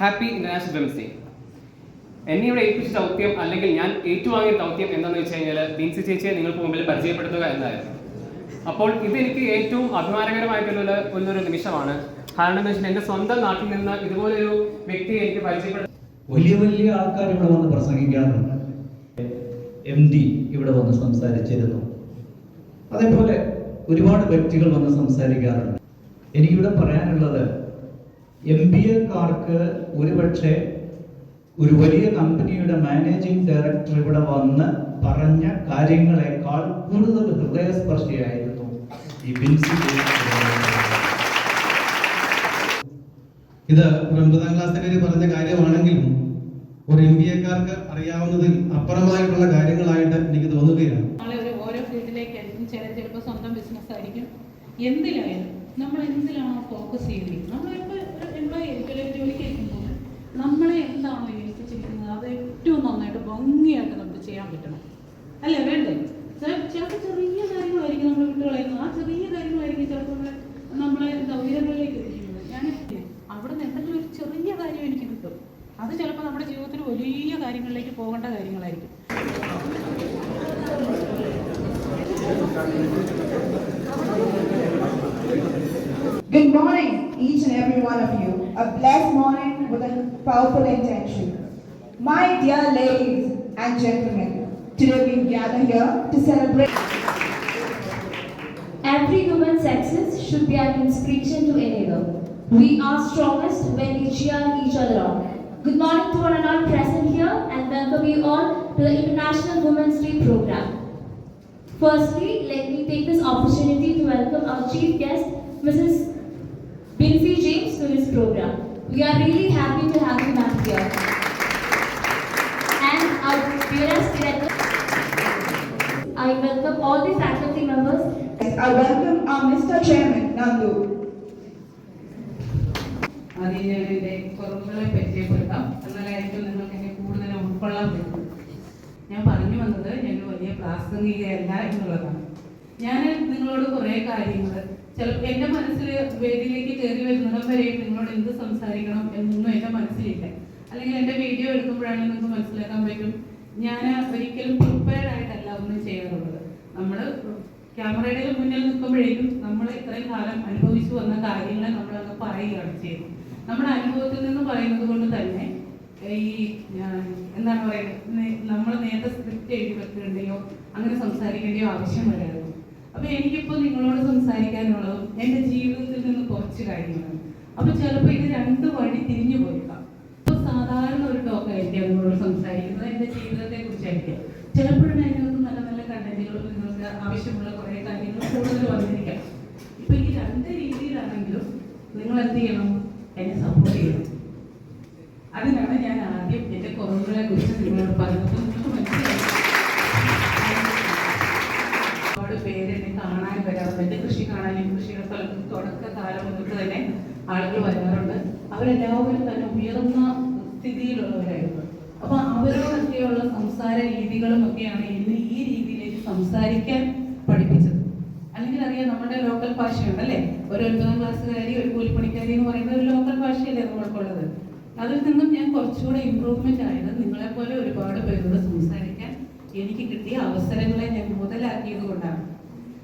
Happy international women's day എന്നെ ഇവിടെ ഏൽപ്പിച്ച ദൗത്യം അല്ലെങ്കിൽ ഞാൻ ഏറ്റുവാങ്ങിയ ദൗത്യം എന്താണെന്ന് വെച്ച് കഴിഞ്ഞാൽ ബിൻസി ചേച്ചിയെ നിങ്ങൾക്ക് മുമ്പിൽ പരിചയപ്പെടുത്തുക എന്നായിരുന്നു അപ്പോൾ ഇതെനിക്ക് ഏറ്റവും അഭിമാനകരമായിട്ടുള്ള ഒരു നിമിഷമാണ്. കാരണം എന്ന് വെച്ചാൽ എന്റെ സ്വന്തം നാട്ടിൽ നിന്ന് ഇതുപോലൊരു വ്യക്തിയെ എനിക്ക് പരിചയപ്പെടുത്ത വലിയ വലിയ ആൾക്കാർ ഇവിടെ വന്ന് പ്രസംഗിക്കാറുണ്ട്. എം ഡി ഇവിടെ വന്ന് സംസാരിച്ചിരുന്നു. അതേപോലെ ഒരുപാട് വ്യക്തികൾ വന്ന് സംസാരിക്കാറുണ്ട്. എനിക്കിവിടെ പറയാനുള്ളത് എം ബി എക്കാർക്ക് ഒരുപക്ഷെ ഒരു വലിയ കമ്പനിയുടെ മാനേജിംഗ് ഡയറക്ടർ ഇവിടെ വന്ന് പറഞ്ഞ കാര്യങ്ങളെക്കാൾ കൂടുതൽ ഹൃദയസ്പർശിയായിരുന്നു ഈ ബിൻസി ഇത് ഒരു ഒൻപതാം ക്ലാസ്സിൽ പറഞ്ഞ കാര്യമാണെങ്കിലും ഒരു എം ബി എക്കാർക്ക് അറിയാവുന്നതിൽ അപ്പുറമായിട്ടുള്ള കാര്യങ്ങളായിട്ട് എനിക്ക് തോന്നുകയാണ്. ഓരോ ഫീൽഡിലേക്ക് ചില ചിലപ്പോൾ സ്വന്തം ബിസിനസ് ആയിരിക്കും. എന്തിലായാലും നമ്മൾ എന്തിലാണോ ഫോക്കസ് ചെയ്യുന്നത്? നമ്മളിപ്പോൾ ഒരു എംപ്ലോയി ആയിരിക്കും അല്ലെങ്കിൽ ജോലിക്ക് ആയിരിക്കുമ്പോൾ നമ്മളെ എന്താണോ ഏൽപ്പിച്ചിരിക്കുന്നത് അത് ഏറ്റവും നന്നായിട്ട് ഭംഗിയായിട്ട് നമുക്ക് ചെയ്യാൻ പറ്റണം. അല്ലേ? വേണ്ടേ? ചിലപ്പോൾ ചെറിയ കാര്യങ്ങളായിരിക്കും നമ്മൾ വിട്ടുകളയുന്നത് ആ ചെറിയ കാര്യങ്ങളായിരിക്കും ചിലപ്പോൾ നമ്മളെ എന്താ ഉയരങ്ങളിലേക്ക് എത്തിക്കുന്നത്. ഞാൻ അവിടെ നിന്ന് എന്തെങ്കിലും ഒരു ചെറിയ കാര്യം എനിക്ക് കിട്ടും. അത് ചിലപ്പോൾ നമ്മുടെ ജീവിതത്തിൽ വലിയ കാര്യങ്ങളിലേക്ക് പോകേണ്ട കാര്യങ്ങളായിരിക്കും. One of you. A blessed morning with a powerful intention. My dear ladies and gentlemen, today we gather here to celebrate. Every human sexes should be an inspiration to another. We are strongest when we cheer each other on. Good morning to one and all present here and welcome you all to the International Women's Day program. Firstly, let me take this opportunity to welcome our chief guest, Mrs. This program. We are really happy to have you back here. And our dearest director, I welcome all the faculty members I welcome our Mr. Chairman, Nandu. അതിനെ കുറവുകളെ പരിചയപ്പെടുത്താം എന്നാലായിരിക്കും നിങ്ങൾക്ക് എന്നെ കൂടുതൽ ഉൾക്കൊള്ളാൻ പറ്റും ഞാൻ പറഞ്ഞു വന്നത് ഞാൻ വലിയ പ്രാസംഗികയല്ല എന്നുള്ളതാണ് ഞാൻ നിങ്ങളോട് കുറേ കാര്യങ്ങൾ ചിലപ്പോൾ എന്റെ മനസ്സിൽ വേദിയിലേക്ക് കയറി വരുന്നിടം വരെ നിങ്ങളോട് എന്ത് സംസാരിക്കണം എന്നൊന്നും എന്റെ മനസ്സിലില്ല. അല്ലെങ്കിൽ എന്റെ വീഡിയോ എടുക്കുമ്പോഴാണ് നിങ്ങൾക്ക് മനസ്സിലാക്കാൻ പറ്റും. ഞാൻ ഒരിക്കലും പ്രിപ്പയർഡ് ആയിട്ടല്ല ഒന്നും ചെയ്യാറുള്ളത്. നമ്മൾ ക്യാമറയുടെ മുന്നിൽ നിൽക്കുമ്പോഴേക്കും നമ്മൾ ഇത്രയും കാലം അനുഭവിച്ചു വന്ന കാര്യങ്ങളെ നമ്മൾ അങ്ങ് പറയുകയാണ് ചെയ്യുന്നത്. നമ്മുടെ അനുഭവത്തിൽ നിന്ന് പറയുന്നത് കൊണ്ട് തന്നെ ഈ എന്താണ് പറയുന്നത് നമ്മൾ നേരത്തെ സ്ക്രിപ്റ്റ് എഴുതി വെക്കേണ്ടയോ അങ്ങനെ സംസാരിക്കേണ്ടയോ ആവശ്യം വരായിരുന്നു അപ്പൊ എനിക്കിപ്പോൾ നിങ്ങളോട് സംസാരിക്കാനുള്ളതും എന്റെ ജീവിതത്തിൽ നിന്ന് കുറച്ച് കാര്യങ്ങളാണ്. അപ്പൊ ചിലപ്പോൾ ഇത് രണ്ട് വഴി തിരിഞ്ഞു പോയേക്കാം. ഇപ്പൊ സാധാരണ ഒരു ടോക്കായിരിക്കാം നിങ്ങളോട് സംസാരിക്കുന്നത്? എന്റെ ജീവിതത്തെ കുറിച്ചായിരിക്കാം. ചിലപ്പോഴും അതിനകത്ത് നല്ല നല്ല കണ്ടന്റുകളും നിങ്ങൾക്ക് ആവശ്യമുള്ള കുറെ കാര്യങ്ങൾ കൂടുതൽ വന്നിരിക്കാം. ഇപ്പൊ ഈ രണ്ട് രീതിയിലാണെങ്കിലും നിങ്ങൾ എന്ത് ചെയ്യണം? എന്നെ സപ്പോർട്ട് ചെയ്യണം. അതിനാണ് ഞാൻ ആദ്യം എന്റെ കുറവുകളെ കുറിച്ച് നിങ്ങളോട് പറഞ്ഞത്. നിങ്ങൾക്ക് മനസ്സിലായി തുടക്കകാലം മുതൽ തന്നെ ആളുകൾ വരാറുണ്ട് അവരെല്ലാവരും തന്നെ ഉയർന്ന സ്ഥിതിയിലുള്ളവരായിരുന്നു. അപ്പൊ അവരോടൊക്കെയുള്ള സംസാര രീതികളും ഒക്കെയാണ് ഇന്ന് ഈ രീതിയിലേക്ക് സംസാരിക്കാൻ പഠിപ്പിച്ചത്. അല്ലെങ്കിൽ അറിയാം നമ്മുടെ ലോക്കൽ ഭാഷയുണ്ട് അല്ലേ ഒരു ഒൻപതാം ക്ലാസ്സുകാരി ഒരു കൂലിപ്പണിക്കാരി എന്ന് പറയുന്നത് ഒരു ലോക്കൽ ഭാഷയല്ലേ നമ്മൾക്കുള്ളത്. അതിൽ നിന്നും ഞാൻ കുറച്ചുകൂടെ ഇമ്പ്രൂവ്മെന്റ് ആയത് നിങ്ങളെപ്പോലെ ഒരുപാട് പേരോട് സംസാരിക്കാൻ എനിക്ക് കിട്ടിയ അവസരങ്ങളെ ഞാൻ മുതലാക്കിയത് കൊണ്ടാണ്.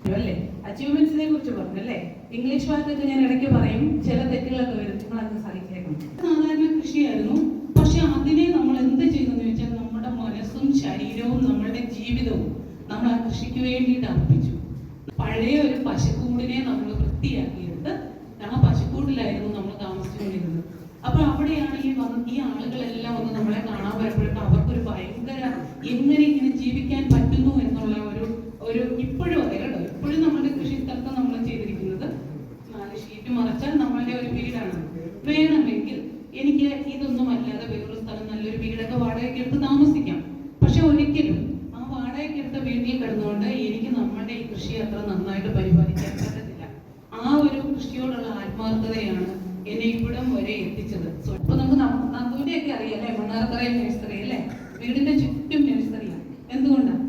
അല്ലേ അച്ചീവ്മെന്റ്സിനെ കുറിച്ച് പറഞ്ഞു അല്ലേ? ഇംഗ്ലീഷ് വാക്കൊക്കെ ഞാൻ ഇടയ്ക്ക് പറയും ചില തെറ്റുകളൊക്കെ വരും. നിങ്ങൾ അത് സഹിച്ചേക്കണം സാധാരണ കൃഷിയായിരുന്നു. പക്ഷെ അതിനെ നമ്മൾ എന്ത് ചെയ്യുന്നു വെച്ചാൽ നമ്മുടെ മനസ്സും ശരീരവും നമ്മളുടെ ജീവിതവും നമ്മൾ ആ കൃഷിക്ക് വേണ്ടിയിട്ട് അർപ്പിച്ചു. പഴയ ഒരു പശുക്കൂടിനെ നമ്മൾ വൃത്തിയാക്കിയിട്ട് ആ പശുക്കൂടിലായിരുന്നു നമ്മൾ താമസിച്ചുകൊണ്ടിരുന്നത്. അപ്പൊ അവിടെയാണ് ഈ ഈ ആളുകളെല്ലാം വന്ന് നമ്മളെ കാണാൻ വരുമ്പോഴേക്കും അവർക്കൊരു ഭയങ്കര എങ്ങനെ ഇങ്ങനെ ജീവിക്കാൻ പറ്റുന്നു എന്നുള്ള ഒരു ഒരു ഇപ്പോഴും ഇപ്പോഴും നമ്മുടെ കൃഷി സ്ഥലത്ത് നമ്മൾ ചെയ്തിരിക്കുന്നത്. നാല് ഷീറ്റ് മറച്ചാൽ നമ്മളുടെ ഒരു വീടാണ്. വേണമെങ്കിൽ എനിക്ക് ഇതൊന്നും അല്ലാതെ വേറൊരു സ്ഥലം നല്ലൊരു വീടൊക്കെ വാടകയ്ക്ക് എടുത്ത് താമസിക്കാം. പക്ഷെ ഒരിക്കലും ആ വാടകയ്ക്ക് എടുത്ത വീട്ടിൽ കിടന്നുകൊണ്ട് എനിക്ക് നമ്മളുടെ ഈ കൃഷി അത്ര നന്നായിട്ട് പരിപാലിക്കാൻ പറ്റത്തില്ല. ആ ഒരു കൃഷിയോടുള്ള ആത്മാർത്ഥതയാണ് എന്നെ ഇവിടം വരെ എത്തിച്ചത്. അപ്പൊ നമുക്ക് നന്ദൂരിയൊക്കെ അറിയാം അല്ലെ? മണ്ണാർക്കറ നഴ്സറി അല്ലേ വീടിന്റെ ചുറ്റും നഴ്സറിയാണ് എന്തുകൊണ്ടാണ്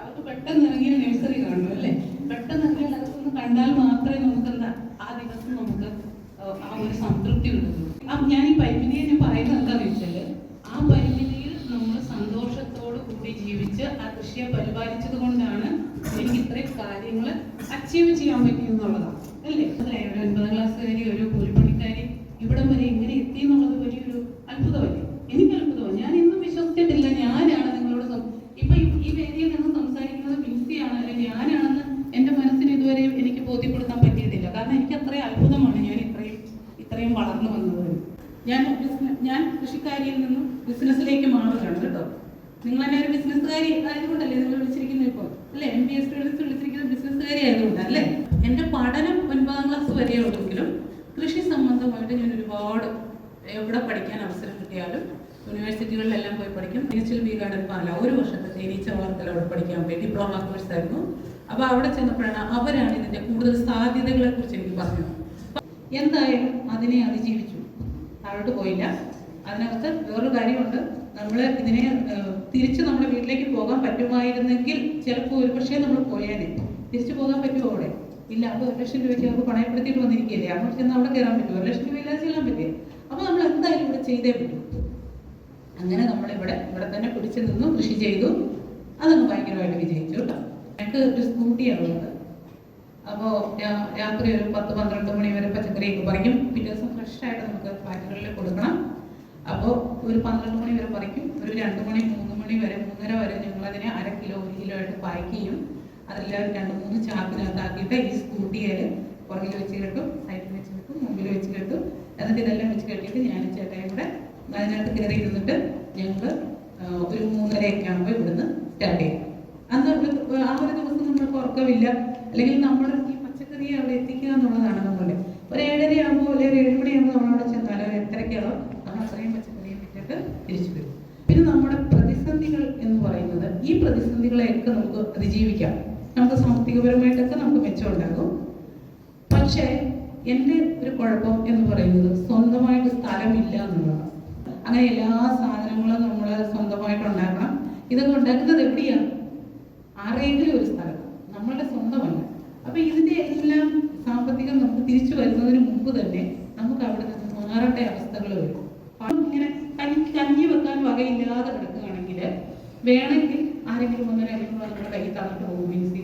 അവർക്ക് പെട്ടെന്ന് ഇറങ്ങിയ നഴ്സറി കാണും അല്ലേ പെട്ടെന്ന് ഇറങ്ങിയാൽ അതൊന്ന് കണ്ടാൽ മാത്രമേ നമുക്ക് എന്താ ആ ദിവസം നമുക്ക് ഏഹ്, ആ ഒരു സംതൃപ്തി ഉണ്ടെന്ന് ആ ഞാൻ ഈ പരിമിതിയെ ഞാൻ പറയുന്നത് എന്താണെന്ന് വെച്ചാൽ ആ പരിമിതിയിൽ നമ്മൾ സന്തോഷത്തോട് കൂടി ജീവിച്ച് ആ കൃഷിയെ പരിപാലിച്ചത് കൊണ്ടാണ് എനിക്ക് ഇത്രയും കാര്യങ്ങൾ അച്ചീവ് ചെയ്യാൻ പറ്റിയെന്നുള്ളതാണ് അല്ലേ? അതായത് ഒരു ഒൻപതാം ക്ലാസ്സുകാരി ഒരു കൂലിപ്പണിക്കാരി ഇവിടം വരെ എങ്ങനെ എത്തി എന്നുള്ളത് വലിയൊരു അത്ഭുതമല്ലേ എനിക്ക് അത്ഭുതമാണ് ഞാൻ ഇന്നും വിശ്വസിച്ചിട്ടില്ല ഞാനാണ് നിങ്ങളോട് സം- ഇപ്പൊ ഈ- ഈ വേദിയിൽ നിന്ന് സംസാരിക്കുന്നത് ബിൻസിയാണ് അല്ലെങ്കിൽ ഞാനാണെന്ന് എന്റെ മനസ്സിന് ഇതുവരെ എനിക്ക് ബോധ്യപ്പെടുത്താൻ പറ്റിയിട്ടില്ല കാരണം എനിക്ക് അത്രയും അത്ഭുതമാണ് ഞാൻ ഇത്രയും ഇത്രയും വളർന്നു വന്നത് ഞാൻ ഞാൻ കൃഷിക്കാരിയിൽ നിന്നും ബിസിനസ്സിലേക്ക് മാറുകയാണ് കേട്ടോ. നിങ്ങൾ എന്നെ ഒരു ബിസിനസ്സുകാരി ആയതുകൊണ്ടല്ലേ നിങ്ങൾ വിളിച്ചിരിക്കുന്നത് ഇപ്പോൾ അല്ലേ? എം ബി എസ് വിളിച്ചിരിക്കുന്നത് ബിസിനസ്സുകാരി ആയതുകൊണ്ടാണ് അല്ലേ? എന്റെ പഠനം ഒൻപതാം ക്ലാസ് വരെ വരെയുള്ളെങ്കിലും കൃഷി സംബന്ധമായിട്ട് ഞാൻ ഒരുപാട് എവിടെ പഠിക്കാൻ അവസരം കിട്ടിയാലും യൂണിവേഴ്സിറ്റികളിലെല്ലാം പോയി പഠിക്കും. തിരിച്ചിൽ ബി ഗാർഡൻ പാല. ഒരു വർഷത്തെ തേനീച്ച വളർത്തൽ അവിടെ പഠിക്കാൻ പോയി. ഡിപ്ലോമ കോഴ്സ് ആയിരുന്നു. അപ്പോൾ അവിടെ ചെന്നപ്പോഴാണ് അവരാണ് ഇതിന്റെ കൂടുതൽ സാധ്യതകളെ കുറിച്ച് എനിക്ക് പറഞ്ഞത്. എന്തായാലും അതിനെ അതിജീവിച്ചു താഴോട്ട് പോയില്ല. അതിനകത്ത് വേറൊരു കാര്യമുണ്ട്. നമ്മൾ ഇതിനെ തിരിച്ച് നമ്മുടെ വീട്ടിലേക്ക് പോകാൻ പറ്റുമായിരുന്നെങ്കിൽ ചിലപ്പോൾ ഒരു പക്ഷേ നമ്മൾ പോയേനെ. തിരിച്ചു പോകാൻ പറ്റുമോ അവിടെ? ഇല്ല അപ്പോൾ ഒരു ലക്ഷം രൂപയ്ക്ക് അവർക്ക് പണയപ്പെടുത്തിയിട്ട് വന്നിരിക്കുകയല്ലേ? അങ്ങോട്ട് ചെന്ന് അവിടെ കയറാൻ പറ്റുമോ? ഒരു ലക്ഷം രൂപ ഇല്ലാതെ ചെല്ലാൻ പറ്റില്ലേ അപ്പോൾ നമ്മൾ എന്തായാലും ഇവിടെ ചെയ്തേ പറ്റും. അങ്ങനെ നമ്മൾ ഇവിടെ ഇവിടെ തന്നെ പിടിച്ചു നിന്നു കൃഷി ചെയ്തു. അതങ്ങ് ഭയങ്കരമായിട്ട് വിജയിച്ചു കേട്ടോ. ഞങ്ങൾക്ക് ഒരു സ്കൂട്ടിയാണ് ഉള്ളത്. അപ്പോൾ രാത്രി ഒരു പത്ത് പന്ത്രണ്ട് മണി വരെ പച്ചക്കറിയൊക്കെ പറിക്കും. പിറ്റേ ദിവസം ഫ്രഷ് ആയിട്ട് നമുക്ക് പാക്കറ്റുകളിൽ കൊടുക്കണം. അപ്പോൾ ഒരു പന്ത്രണ്ട് മണി വരെ പറിക്കും. ഒരു രണ്ട് മണി മൂന്ന് മണി വരെ മൂന്നര വരെ ഞങ്ങൾ അതിനെ അര കിലോ ഒരു കിലോ ആയിട്ട് പാക്ക് ചെയ്യും. അതെല്ലാം രണ്ട് മൂന്ന് ചാക്കിനകത്താക്കിയിട്ട് ഈ സ്കൂട്ടിയിൽ പുറകിൽ വെച്ച് കെട്ടും സൈഡിൽ വെച്ച് കെട്ടും മുമ്പിൽ വെച്ച് കെട്ടും. എന്നിട്ട് ഇതെല്ലാം വെച്ച് കെട്ടിയിട്ട് ഞാൻ ചേട്ടായും കൂടെ അതിനകത്ത് കയറി ഇരുന്നിട്ട് ഞങ്ങൾക്ക് ഒരു മൂന്നരയൊക്കെ ആകുമ്പോൾ ഇവിടുന്ന് സ്റ്റാർട്ട് ചെയ്യും. അന്ന് ആ ഒരു ദിവസം നമ്മൾക്ക് ഉറക്കമില്ല. അല്ലെങ്കിൽ നമ്മൾ ഈ പച്ചക്കറിയെ അവിടെ എത്തിക്കുക എന്നുള്ളതാണ് നമ്മളുടെ ഒരു ഏഴര ആകുമ്പോൾ അല്ലെങ്കിൽ ഒരു ഏഴ് മണിയാകുമ്പോൾ നമ്മളവിടെ ചെന്നാൽ ഒരു എട്ടരയ്ക്കാണോ നമ്മൾ അത്രയും പച്ചക്കറിയെ വിറ്റിട്ട് തിരിച്ചു വരും. പിന്നെ നമ്മുടെ പ്രതിസന്ധികൾ എന്ന് പറയുന്നത് ഈ പ്രതിസന്ധികളെയൊക്കെ നമുക്ക് അതിജീവിക്കാം. നമുക്ക് സാമ്പത്തികപരമായിട്ടൊക്കെ നമുക്ക് മെച്ചം ഉണ്ടാകും പക്ഷേ എന്റെ ഒരു കുഴപ്പം എന്ന് പറയുന്നത് സ്വന്തമായിട്ട് സ്ഥലമില്ല എന്നുള്ളതാണ്. അങ്ങനെ എല്ലാ സാധനങ്ങളും നമ്മൾ സ്വന്തമായിട്ട് ഉണ്ടാക്കണം. ഇതൊക്കെ ഉണ്ടാക്കുന്നത് എവിടെയാണ് ആരെങ്കിലും ഒരു സ്ഥലത്ത് നമ്മളുടെ സ്വന്തമല്ല അപ്പൊ ഇതിന്റെ എല്ലാം സാമ്പത്തികം നമുക്ക് തിരിച്ചു വരുന്നതിന് മുമ്പ് തന്നെ നമുക്ക് അവിടെ നിന്ന് മാറേണ്ട അവസ്ഥകൾ വരും. ഇങ്ങനെ കഞ്ഞി കഞ്ഞി വെക്കാൻ വകയില്ലാതെ കിടക്കുകയാണെങ്കിൽ വേണമെങ്കിൽ ആരെങ്കിലും ഒന്നര അല്ലെങ്കിൽ നമ്മുടെ കയ്യിൽ തന്നിട്ട് പോകും മീൻസ്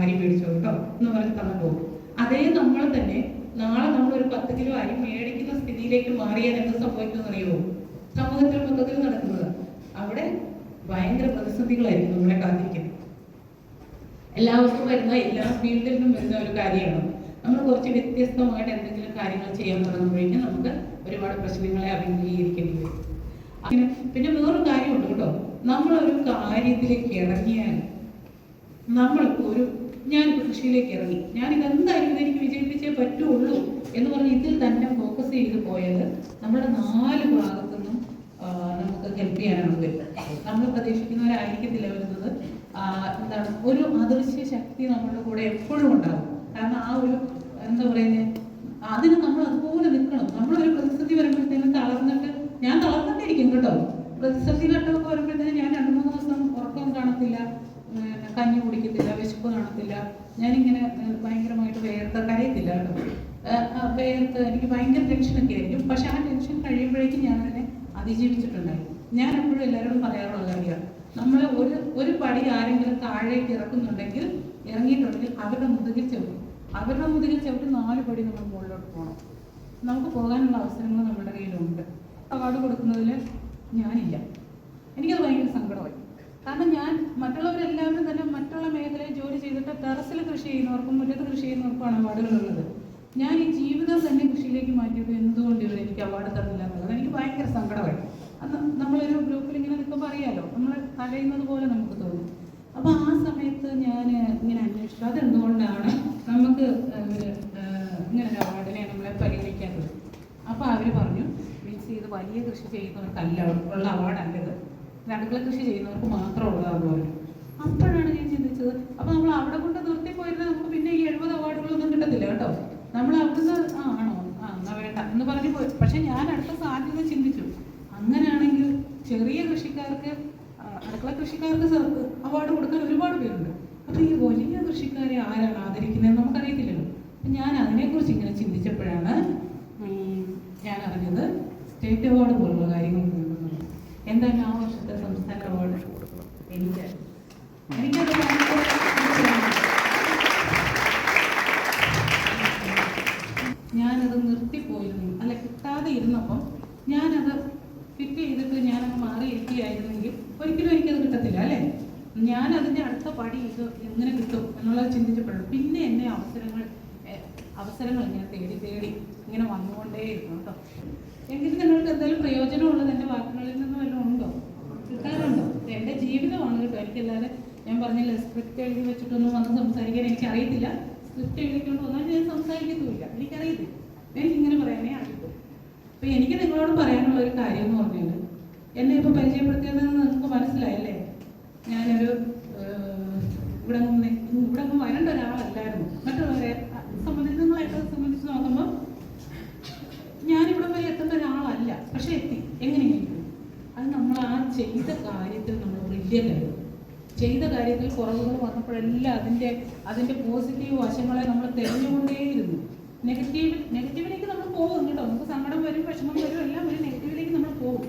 അരി മേടിച്ചോ കേട്ടോ എന്ന് പറഞ്ഞ് തന്നിട്ട് പോകും. അതേ നമ്മൾ തന്നെ നാളെ നമ്മൾ ഒരു പത്ത് കിലോ അരി മേടിക്കുന്ന സ്ഥിതിയിലേക്ക് മാറിയാൽ എന്ത് സംഭവിക്കുമെന്ന് അറിയുമോ? സമൂഹത്തിൽ മൊത്തത്തിൽ നടക്കുന്നത് അവിടെ ഭയങ്കര പ്രതിസന്ധികളായിരിക്കും നമ്മളെ കാത്തിരിക്കുന്നത്. എല്ലാവർക്കും വരുന്ന എല്ലാ ഫീൽഡിലും വരുന്ന ഒരു കാര്യമാണ്. നമ്മൾ കുറച്ച് വ്യത്യസ്തമായിട്ട് എന്തെങ്കിലും കാര്യങ്ങൾ ചെയ്യാൻ തുടങ്ങുമ്പോഴേക്കും നമുക്ക് ഒരുപാട് പ്രശ്നങ്ങളെ അഭിമുഖീകരിക്കേണ്ടി വരും. അങ്ങനെ പിന്നെ വേറൊരു കാര്യമുണ്ട് കേട്ടോ. നമ്മളൊരു കാര്യത്തിലേക്ക് ഇറങ്ങിയാൽ നമ്മളിപ്പോൾ ഒരു ഞാനിപ്പോൾ കൃഷിയിലേക്ക് ഇറങ്ങി. ഞാൻ ഇതെന്തായാലും എനിക്ക് വിജയിപ്പിച്ചേ പറ്റുള്ളൂ എന്ന് പറഞ്ഞ് ഇതിൽ തന്നെ ഫോക്കസ് ചെയ്ത് പോയാൽ നമ്മുടെ നാല് ഭാഗത്തുനിന്നും നമുക്ക് ഹെൽപ്പ് ചെയ്യാനാണ് വരുന്നത്. നമ്മൾ പ്രതീക്ഷിക്കുന്നവരായിരിക്കത്തില്ല വരുന്നത്. എന്താണ്? ഒരു അദൃശ്യ ശക്തി നമ്മളുടെ കൂടെ എപ്പോഴും ഉണ്ടാകും കാരണം ആ ഒരു എന്താ പറയുന്നത് അതിന് നമ്മൾ അതുപോലെ നിൽക്കണം. നമ്മളൊരു പ്രതിസന്ധി വരുമ്പോഴത്തേനും തളർന്നിട്ട് ഞാൻ തളർന്നിട്ടിരിക്കും കേട്ടോ. പ്രതിസന്ധി ഘട്ടമൊക്കെ വരുമ്പോഴത്തേനും ഞാൻ രണ്ട് മൂന്ന് ദിവസം ഉറക്കം കാണത്തില്ല കഞ്ഞി കുടിക്കത്തില്ല വിശപ്പ് കാണത്തില്ല. ഞാനിങ്ങനെ ഭയങ്കരമായിട്ട് വേർത്ത് കരയത്തില്ല കേട്ടോ. വേർത്ത് എനിക്ക് ഭയങ്കര ടെൻഷനൊക്കെ ആയിരിക്കും. പക്ഷെ ആ ടെൻഷൻ കഴിയുമ്പോഴേക്കും ഞാൻ അതിനെ അതിജീവിച്ചിട്ടുണ്ടായിരുന്നു ഞാൻ എപ്പോഴും എല്ലാവരോടും പറയാറുള്ള കാര്യമാണ് നമ്മൾ ഒരു ഒരു പടി ആരെങ്കിലും താഴേക്ക് ഇറക്കുന്നുണ്ടെങ്കിൽ ഇറങ്ങിയിട്ടുണ്ടെങ്കിൽ അവരുടെ മുതുകിൽ ചവിട്ടും അവരുടെ മുതുകിൽ ചവിട്ടി നാല് പടി നമ്മൾ മുകളിലോട്ട് പോകണം. നമുക്ക് പോകാനുള്ള അവസരങ്ങൾ നമ്മുടെ കയ്യിലുണ്ട്. അവാർഡ് കൊടുക്കുന്നതിൽ ഞാനില്ല. എനിക്കത് ഭയങ്കര സങ്കടമായി. കാരണം ഞാൻ മറ്റുള്ളവരെല്ലാവരും തന്നെ മറ്റുള്ള മേഖലയിൽ ജോലി ചെയ്തിട്ട് ടെറസിൽ കൃഷി ചെയ്യുന്നവർക്കും മുറ്റത്ത് കൃഷി ചെയ്യുന്നവർക്കുമാണ് അവാർഡുകളുള്ളത്. ഞാൻ ഈ ജീവിതം തന്നെ കൃഷിയിലേക്ക് മാറ്റിയത് എന്തുകൊണ്ട് ഇവർ എനിക്ക് അവാർഡ് തന്നില്ല എന്നുള്ളത് എനിക്ക് ഭയങ്കര സങ്കടമായി. അന്ന് നമ്മളൊരു ഗ്രൂപ്പിൽ ഇങ്ങനെ നിൽക്കുമ്പോൾ അറിയാലോ നമ്മൾ കരയുന്നത് പോലെ നമുക്ക് തോന്നും. അപ്പോൾ ആ സമയത്ത് ഞാൻ ഇങ്ങനെ അന്വേഷിച്ചു. അതെന്തുകൊണ്ടാണ് നമുക്ക് ഇങ്ങനെ ഒരു അവാർഡിനെ നമ്മളെ പരിഗണിക്കാത്തത് അപ്പോൾ അവർ പറഞ്ഞു മീൻസ് ഇത് വലിയ കൃഷി ചെയ്യുന്നവർക്കല്ല ഉള്ള അവാർഡല്ല ഇത് അടുക്കള കൃഷി ചെയ്യുന്നവർക്ക് മാത്രം ഉള്ളതാണ് പറഞ്ഞു അപ്പോഴാണ് ഞാൻ ചിന്തിച്ചത്. അപ്പോൾ നമ്മൾ അവിടെ കൊണ്ട് നിർത്തി പോയിരുന്നത് നമുക്ക് പിന്നെ ഈ എഴുപത് അവാർഡുകളൊന്നും കിട്ടത്തില്ല കേട്ടോ. നമ്മൾ അവിടുന്ന് ആ ആണോ? ആ എന്നാ വേണ്ട എന്ന് പറഞ്ഞു പോയി. പക്ഷെ ഞാൻ അടുത്ത സാധ്യത ചിന്തിച്ചു. അങ്ങനെയാണെങ്കിൽ ചെറിയ കൃഷിക്കാർക്ക് അടുക്കള കൃഷിക്കാർക്ക് അവാർഡ് കൊടുക്കാൻ ഒരുപാട് പേരുണ്ട്. അപ്പൊ ഈ വലിയ കൃഷിക്കാരെ ആരാണ് ആദരിക്കുന്നത് നമുക്കറിയത്തില്ലല്ലോ. അപ്പൊ ഞാൻ അതിനെക്കുറിച്ച് ഇങ്ങനെ ചിന്തിച്ചപ്പോഴാണ് ഞാൻ അറിഞ്ഞത് സ്റ്റേറ്റ് അവാർഡ് പോലുള്ള കാര്യങ്ങൾ എന്തായാലും ആ വർഷത്തെ സംസ്ഥാന അവാർഡ്? എനിക്ക് എനിക്കത്. ഞാനത് നിർത്തിപ്പോയിരുന്നു. അല്ല കിട്ടാതെ ഇരുന്നപ്പം ഞാനത് ഫിറ്റ് ചെയ്തിട്ട് ഞാനത് മാറി എത്തിയായിരുന്നെങ്കിൽ ഒരിക്കലും എനിക്കത് കിട്ടത്തില്ല അല്ലേ? ഞാൻ അതിന്റെ അടുത്ത പടി ഇത് എങ്ങനെ കിട്ടും എന്നുള്ളത് ചിന്തിച്ചപ്പോഴും പിന്നെ എന്നെ അവസരങ്ങൾ അവസരങ്ങൾ ഇങ്ങനെ തേടി തേടി ഇങ്ങനെ വന്നുകൊണ്ടേയിരുന്നു കേട്ടോ. എങ്കിലും നിങ്ങൾക്ക് എന്തെങ്കിലും പ്രയോജനമുള്ളത് എന്റെ വാക്കുകളിൽ നിന്ന് വല്ലതും ഉണ്ടോ? കിട്ടാറുണ്ടോ? എന്റെ ജീവിതമാണ് കേട്ടോ. എനിക്കല്ലാതെ ഞാൻ പറഞ്ഞില്ല സ്ക്രിപ്റ്റ് എഴുതി വെച്ചിട്ടൊന്നും വന്ന് സംസാരിക്കാൻ എനിക്കറിയത്തില്ല. സ്ക്രിപ്റ്റ് എഴുതിക്കൊണ്ട് വന്നാൽ ഞാൻ സംസാരിക്കത്തുമില്ല. എനിക്കറിയത്തില്ല. എനിക്കിങ്ങനെ പറയാനേ അറിയത്തു അപ്പം എനിക്ക് നിങ്ങളോട് പറയാനുള്ള ഒരു കാര്യം എന്ന് പറഞ്ഞാൽ എന്നെ ഇപ്പോൾ പരിചയപ്പെടുത്തിയതെന്ന് നിങ്ങൾക്ക് മനസ്സിലായല്ലേ? ഞാനൊരു ഇവിടെ ഇവിടെ വരേണ്ട ഒരാളല്ലായിരുന്നു. മറ്റുള്ളവരെ സംബന്ധിച്ച് സംബന്ധിച്ച് നോക്കുമ്പോൾ ഞാനിവിടെ വരെ എത്തേണ്ട ഒരാളല്ല. പക്ഷെ എത്തി. എങ്ങനെയെങ്കിലും. അത് നമ്മൾ ആ ചെയ്ത കാര്യത്തിൽ നമ്മൾ ബ്രില്യന്റ് ആയിരുന്നു ചെയ്ത കാര്യത്തിൽ കുറവുകൾ വന്നപ്പോഴെല്ലാം അതിന്റെ അതിന്റെ പോസിറ്റീവ് വശങ്ങളെ നമ്മൾ തിരഞ്ഞുകൊണ്ടേയിരുന്നു നെഗറ്റീവ് നെഗറ്റീവിലേക്ക് നമ്മൾ പോകും കേട്ടോ. നമുക്ക് സങ്കടം വരും വിഷമം വരും എല്ലാം ഒരു നെഗറ്റീവിലേക്ക് നമ്മൾ പോകും.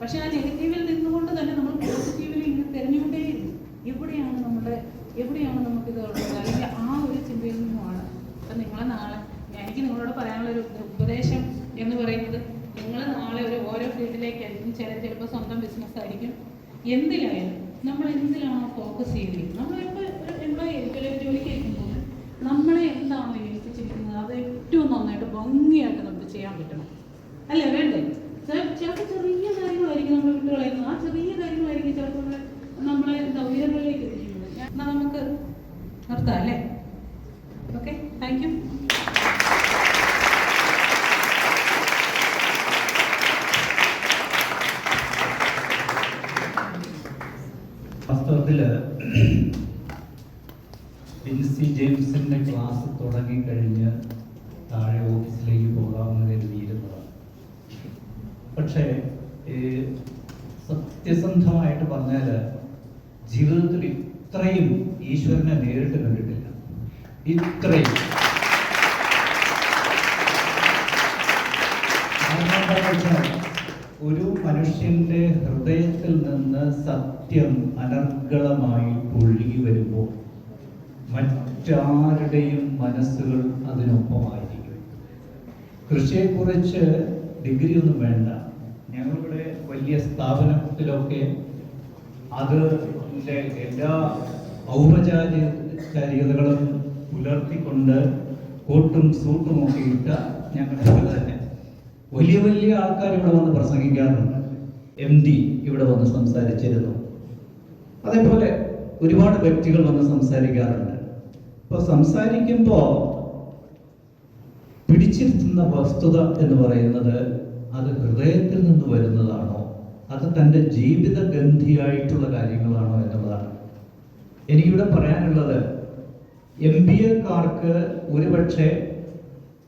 പക്ഷെ ആ നെഗറ്റീവിൽ നിന്നുകൊണ്ട് തന്നെ നമ്മൾ പോസിറ്റീവിനെ ഇങ്ങനെ തിരഞ്ഞുകൊണ്ടേയിരുന്നു എവിടെയാണ് നമ്മുടെ എവിടെയാണ് നമുക്കിത് ഉള്ളത്? അല്ലെങ്കിൽ ആ ഒരു ചിന്തയിൽ നിന്നുമാണ് അപ്പം നിങ്ങളെ നാളെ എനിക്ക് നിങ്ങളോട് പറയാനുള്ള ഒരു ഉപദേശം എന്ന് പറയുന്നത് നിങ്ങൾ നാളെ ഒരു ഓരോ ഫീൽഡിലേക്ക് ഫീൽഡിലേക്കായിരിക്കും ചില ചിലപ്പോൾ സ്വന്തം ബിസിനസ് ആയിരിക്കും. എന്തിലായാലും നമ്മൾ എന്തിലാണോ ഫോക്കസ് ചെയ്യുന്നത്? നമ്മളിപ്പോൾ ഒരു എംപ്ലോയി ആയിരിക്കും ഒരു ജോലിക്ക് ഇരിക്കുമ്പോൾ നമ്മളെ എന്താണോ ഏൽപ്പിച്ചിരിക്കുന്നത് അത് ഏറ്റവും നന്നായിട്ട് ഭംഗിയായിട്ട് നമുക്ക് ചെയ്യാൻ പറ്റണം. അല്ലേ? വേണ്ടേ ചെ- ചിലപ്പോൾ ചെറിയ കാര്യങ്ങളായിരിക്കും നമ്മൾ വിട്ടുകളയുന്നത് ആ ചെറിയ കാര്യങ്ങളായിരിക്കും ചിലപ്പോൾ നമ്മളെ നമ്മളെ എന്താ ഉയരങ്ങളിലേക്ക് എത്തിക്കുന്നത് എന്നാൽ നമുക്ക് നിർത്താം അല്ലേ ഓക്കെ താങ്ക് യു ഒരു മനുഷ്യന്റെ ഹൃദയത്തിൽ നിന്ന് സത്യം അനർഗളമായി ഒഴുകി വരുമ്പോൾ മറ്റാരുടെയും മനസ്സുകൾ അതിനൊപ്പമായിരിക്കും. കൃഷിയെക്കുറിച്ച് ഡിഗ്രി ഒന്നും വേണ്ട. ഞങ്ങളുടെ വലിയ സ്ഥാപനത്തിലൊക്കെ അത് എല്ലാ ഔപചാരികതകളും പുലർത്തിക്കൊണ്ട് കോട്ടും സൂട്ടും ഒക്കെ ഇട്ട ഞങ്ങളുടെ തന്നെ. വലിയ വലിയ ആൾക്കാർ ഇവിടെ വന്ന് പ്രസംഗിക്കാറുണ്ട്. എം ഡി ഇവിടെ വന്ന് സംസാരിച്ചിരുന്നു. അതേപോലെ ഒരുപാട് വ്യക്തികൾ വന്ന് സംസാരിക്കാറുണ്ട്. അപ്പോൾ സംസാരിക്കുമ്പോൾ പിടിച്ചിരുത്തുന്ന വസ്തുത എന്ന് പറയുന്നത് അത് ഹൃദയത്തിൽ നിന്ന് വരുന്നതാണോ? അത് തന്റെ ജീവിത ഗന്ധിയായിട്ടുള്ള കാര്യങ്ങളാണോ എന്നുള്ളതാണ്. എനിക്കിവിടെ പറയാനുള്ളത് എം ബി എക്കാർക്ക് ഒരുപക്ഷെ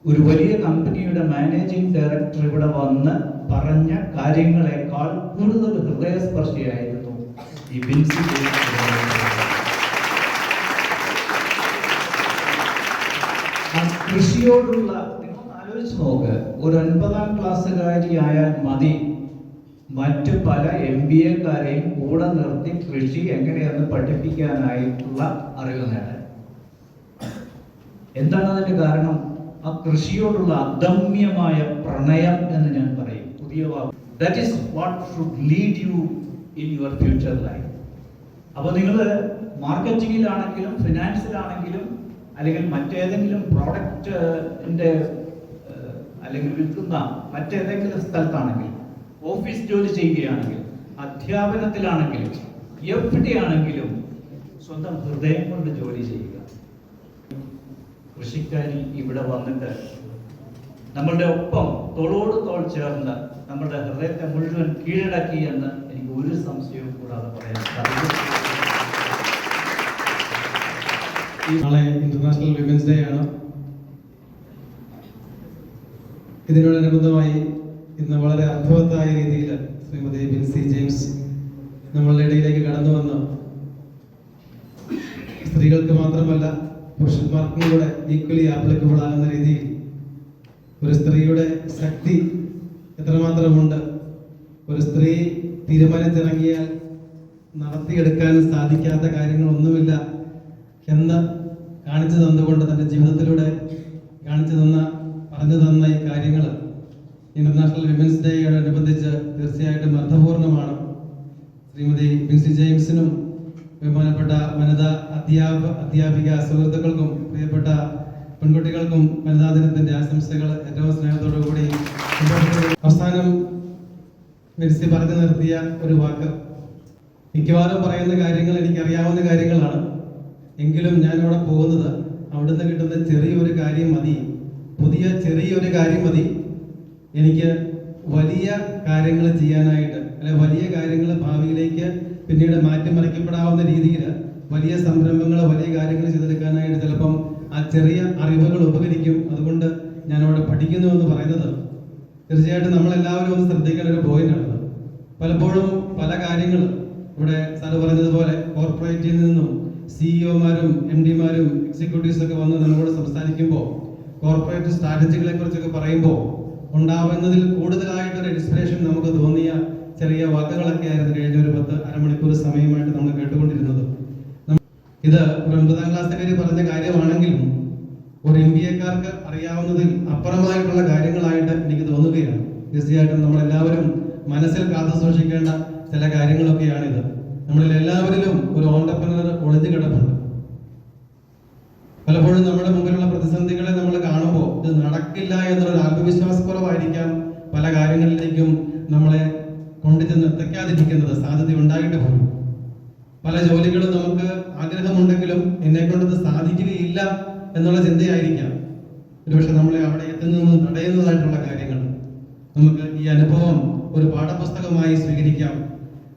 ഒരു വലിയ കമ്പനിയുടെ മാനേജിംഗ് ഡയറക്ടർ ഇവിടെ വന്ന് പറഞ്ഞ കാര്യങ്ങളെക്കാൾ കൂടുതൽ ഹൃദയസ്പർശിയായിരുന്നു. ഈ കൃഷിയോടുള്ള നിങ്ങൾ ആലോചിച്ച് നോക്ക് ഒരു ഒൻപതാം ക്ലാസ്സുകാരിയായാൽ മതി. മറ്റു പല എം ബി എക്കാരെയും കൂടെ നിർത്തി കൃഷി എങ്ങനെയെന്ന് പഠിപ്പിക്കാനായിട്ടുള്ള അറിവ് നേടാൻ. എന്താണ് അതിന്റെ കാരണം? ആ കൃഷിയോടുള്ള അദമ്യമായ പ്രണയം എന്ന് ഞാൻ പറയും. പുതിയ that is what should lead you in your future life അപ്പോൾ നിങ്ങൾ മാർക്കറ്റിങ്ങിലാണെങ്കിലും ഫിനാൻസിലാണെങ്കിലും അല്ലെങ്കിൽ മറ്റേതെങ്കിലും പ്രോഡക്റ്റിന്റെ അല്ലെങ്കിൽ വിൽക്കുന്ന മറ്റേതെങ്കിലും സ്ഥലത്താണെങ്കിൽ ഓഫീസ് ജോലി ചെയ്യുകയാണെങ്കിൽ അധ്യാപനത്തിലാണെങ്കിലും എവിടെയാണെങ്കിലും സ്വന്തം ഹൃദയം കൊണ്ട് ജോലി ചെയ്യുക. കൃഷിക്കാരി ഇവിടെ വന്നിട്ട് നമ്മളുടെ ഒപ്പം തോളോട് തോൾ ചേർന്ന് നമ്മുടെ ഹൃദയത്തെ മുഴുവൻ കീഴടക്കി എന്ന് എനിക്ക് ഒരു സംശയവും കൂടാതെ പറയാൻ സാധിക്കും. നാളെ ഇന്റർനാഷണൽ വിമൻസ് ഡേ ആണ്. ഇതിനോടനുബന്ധമായി ഇന്ന് വളരെ അർത്ഥവത്തായ രീതിയിൽ ശ്രീമതി ബിൻസി ജെയിംസ് നമ്മളുടെ ഇടയിലേക്ക് കടന്നു വന്ന് സ്ത്രീകൾക്ക് മാത്രമല്ല പുരുഷന്മാർക്കും കൂടെ ഈക്വലി ആപ്ലിക്കബിൾ ആകുന്ന രീതിയിൽ ഒരു സ്ത്രീയുടെ ശക്തി എത്രമാത്രമുണ്ട്? ഒരു സ്ത്രീ തീരുമാനത്തിറങ്ങിയാൽ നടത്തിയെടുക്കാൻ സാധിക്കാത്ത കാര്യങ്ങളൊന്നുമില്ല എന്ന് കാണിച്ചു തന്നുകൊണ്ട് തന്റെ ജീവിതത്തിലൂടെ കാണിച്ചു തന്ന പറഞ്ഞു തന്ന ഈ കാര്യങ്ങൾ ഇന്റർനാഷണൽ വിമൻസ് ഡേയോടനുബന്ധിച്ച് തീർച്ചയായിട്ടും അർത്ഥപൂർണമാണ് ശ്രീമതി ബിൻസി ജെയിംസിനും ബഹുമാനപ്പെട്ട വനിതാ അധ്യാപ അധ്യാപിക സുഹൃത്തുക്കൾക്കും പ്രിയപ്പെട്ട പെൺകുട്ടികൾക്കും വനിതാ ദിനത്തിന്റെ ആശംസകൾ ഏറ്റവും സ്നേഹത്തോടു കൂടി അവസാനം മെസ്സി പറഞ്ഞു നിർത്തിയ ഒരു വാക്ക്. മിക്കവാറും പറയുന്ന കാര്യങ്ങൾ എനിക്കറിയാവുന്ന കാര്യങ്ങളാണ്. എങ്കിലും ഞാൻ അവിടെ പോകുന്നത് അവിടുന്ന് കിട്ടുന്ന ചെറിയൊരു കാര്യം മതി. പുതിയ ചെറിയൊരു കാര്യം മതി. എനിക്ക് വലിയ കാര്യങ്ങൾ ചെയ്യാനായിട്ട് അല്ലെ വലിയ കാര്യങ്ങൾ ഭാവിയിലേക്ക് പിന്നീട് മാറ്റിമറിക്കപ്പെടാവുന്ന രീതിയിൽ വലിയ സംരംഭങ്ങൾ വലിയ കാര്യങ്ങൾ ചെയ്തെടുക്കാനായിട്ട് ചിലപ്പം ആ ചെറിയ അറിവുകൾ ഉപകരിക്കും. അതുകൊണ്ട് ഞാൻ അവിടെ പഠിക്കുന്നു എന്ന് പറയുന്നത് തീർച്ചയായിട്ടും നമ്മളെല്ലാവരും ഒന്ന് ശ്രദ്ധിക്കേണ്ട ഒരു പോയിന്റാണത് പലപ്പോഴും പല കാര്യങ്ങൾ ഇവിടെ സാറ് പറഞ്ഞതുപോലെ കോർപ്പറേറ്റിൽ നിന്നും സിഇഒമാരും എം ഡിമാരും എക്സിക്യൂട്ടീവ്സ് ഒക്കെ വന്ന് നമ്മളോട് സംസാരിക്കുമ്പോൾ കോർപ്പറേറ്റ് സ്ട്രാറ്റജികളെ കുറിച്ചൊക്കെ പറയുമ്പോൾ ഉണ്ടാവുന്നതിൽ കൂടുതലായിട്ടൊരു ഇൻസ്പിറേഷൻ നമുക്ക് തോന്നിയ ചെറിയ വാക്കുകളൊക്കെ ആയിരുന്നു കഴിഞ്ഞ ഒരു പത്ത് അരമണിക്കൂർ സമയമായിട്ട് നമ്മൾ കേട്ടുകൊണ്ടിരുന്നത്. ഇത് ഒരു ഒൻപതാം ക്ലാസ്സുകാർ പറഞ്ഞ കാര്യമാണെങ്കിലും ഒരു എം ബി എക്കാർക്ക് അറിയാവുന്നതിൽ അപ്പുറമായിട്ടുള്ള കാര്യങ്ങളായിട്ട് എനിക്ക് തോന്നുകയാണ്. തീർച്ചയായിട്ടും നമ്മളെല്ലാവരും മനസ്സിൽ കാത്തു സൂക്ഷിക്കേണ്ട ചില കാര്യങ്ങളൊക്കെയാണിത്. നമ്മളിൽ എല്ലാവരിലും ഒരു ഓണ്ടർപ്രണർ ഒളിഞ്ഞു കിടപ്പുണ്ട്. പലപ്പോഴും നമ്മുടെ മുമ്പിലുള്ള പ്രതിസന്ധികളെ നമ്മൾ കാണുമ്പോൾ ഇത് നടക്കില്ല എന്നൊരു ആത്മവിശ്വാസക്കുറവായിരിക്കാം. പല കാര്യങ്ങളിലേക്കും നമ്മളെ കൊണ്ടുചെന്ന് എത്തിക്കാതിരിക്കുന്നത് സാധ്യത ഉണ്ടായിട്ട് പോകും പല ജോലികളും നമുക്ക് ആഗ്രഹമുണ്ടെങ്കിലും എന്നെ കൊണ്ടത് സാധിക്കുകയില്ല എന്നുള്ള ചിന്തയായിരിക്കാം. ഒരുപക്ഷെ നമ്മളെ അവിടെ എത്തുന്നതെന്ന് തടയുന്നതായിട്ടുള്ള കാര്യങ്ങൾ. നമുക്ക് ഈ അനുഭവം ഒരു പാഠപുസ്തകമായി സ്വീകരിക്കാം.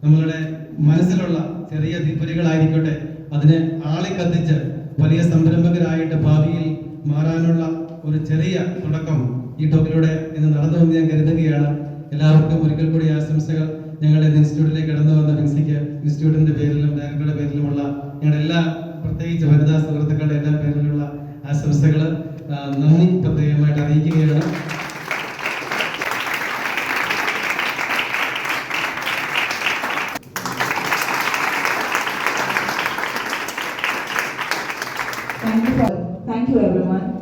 നമ്മളുടെ മനസ്സിലുള്ള ചെറിയ തീപ്പൊരികളായിരിക്കട്ടെ അതിനെ ആളിക്കത്തിച്ച് വലിയ സംരംഭകരായിട്ട് ഭാവിയിൽ മാറാനുള്ള ഒരു ചെറിയ തുടക്കം ഈ ടോക്കിലൂടെ ഇന്ന് നടന്നു എന്ന് ഞാൻ കരുതുകയാണ്. എല്ലാവർക്കും ഒരിക്കൽ കൂടി ആശംസകൾ. ഞങ്ങളുടെ ഇൻസ്റ്റിറ്റ്യൂട്ടിലേക്ക് കടന്നു വന്ന വിൻസിക്ക് ഇൻസ്റ്റിറ്റ്യൂട്ടിന്റെ പേരിലും ഡയറക്ടറുടെ പേരിലുമുള്ള ഞങ്ങളുടെ എല്ലാ പ്രത്യേകിച്ച് വനിതാ സുഹൃത്തുക്കളുടെ എല്ലാ പേരിലുള്ള ആശംസകൾ. നന്ദി പ്രത്യേകമായിട്ട് അറിയിക്കുകയാണ്. Thank you everyone.